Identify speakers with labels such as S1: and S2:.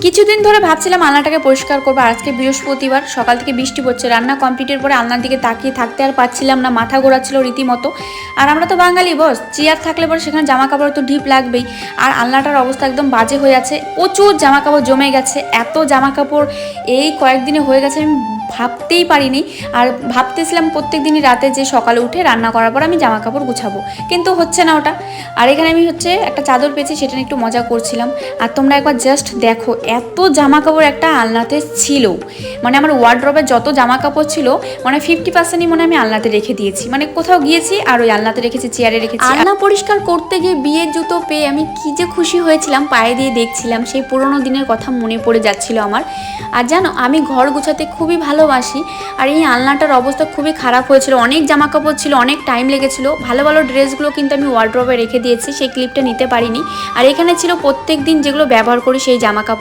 S1: কিছুদিন ধরে ভাবছিলাম আলনাটাকে পরিষ্কার করব আজকে বৃহস্পতিবার, সকাল থেকে বৃষ্টি পড়ছে, রান্না কমপ্লিটের পরে আলনার দিকে তাকিয়ে থাকতে আর পাচ্ছিলাম না, মাথা ঘোরাচ্ছিল রীতিমতো। আর আমরা তো বাঙালি, বস, চেয়ার থাকলে পরে সেখানে জামা কাপড় তো ঢিপ লাগবেই, আর আলনাটার অবস্থা একদম বাজে হয়ে আছে, প্রচুর জামা কাপড় জমে গেছে, এত জামা কাপড় এই কয়েকদিনে হয়ে গেছে, আমি ভাবতেই পারিনি। আর ভাবতেছিলাম প্রত্যেক দিনই রাতে যে সকালে উঠে রান্না করার পর আমি জামা কাপড় গুছাবো। কিন্তু হচ্ছে না ওটা। আর এখানে আমি হচ্ছে একটা চাদর পেয়েছি, সেটা নিয়ে একটু মজা করছিলাম। আর তোমরা একবার জাস্ট দেখো, এত জামা কাপড় একটা আলনাতে ছিল। মানে আমার ওয়ার্ড্রপে যত জামা কাপড় ছিল মানে ফিফটি পার্সেন্টই মনে আমি আলনাতে রেখে দিয়েছি। মানে কোথাও গিয়েছি আর ওই আলনাতে রেখেছি চেয়ারে রেখেছি। আলনা পরিষ্কার করতে গিয়ে বিয়ের জুতো পেয়ে আমি কি যে খুশি হয়েছিলাম, পায়ে দিয়ে দেখছিলাম। সেই পুরোনো দিনের কথা মনে পড়ে যাচ্ছিল আমার। আর জানো, আমি ঘর গোছাতে খুবই ভালোবাসি। আর এই আলনাটার অবস্থা খুবই খারাপ হয়েছিল। অনেক জামা কাপড় ছিল, অনেক টাইম লেগেছিল। ভালো ভালো ড্রেসগুলো কিন্তু আমি ওয়ার্ড্রপে রেখে দিয়েছি, সেই ক্লিপটা নিতে পারিনি। আর এখানে ছিল প্রত্যেক দিন যেগুলো ব্যবহার করি সেই জামা কাপড়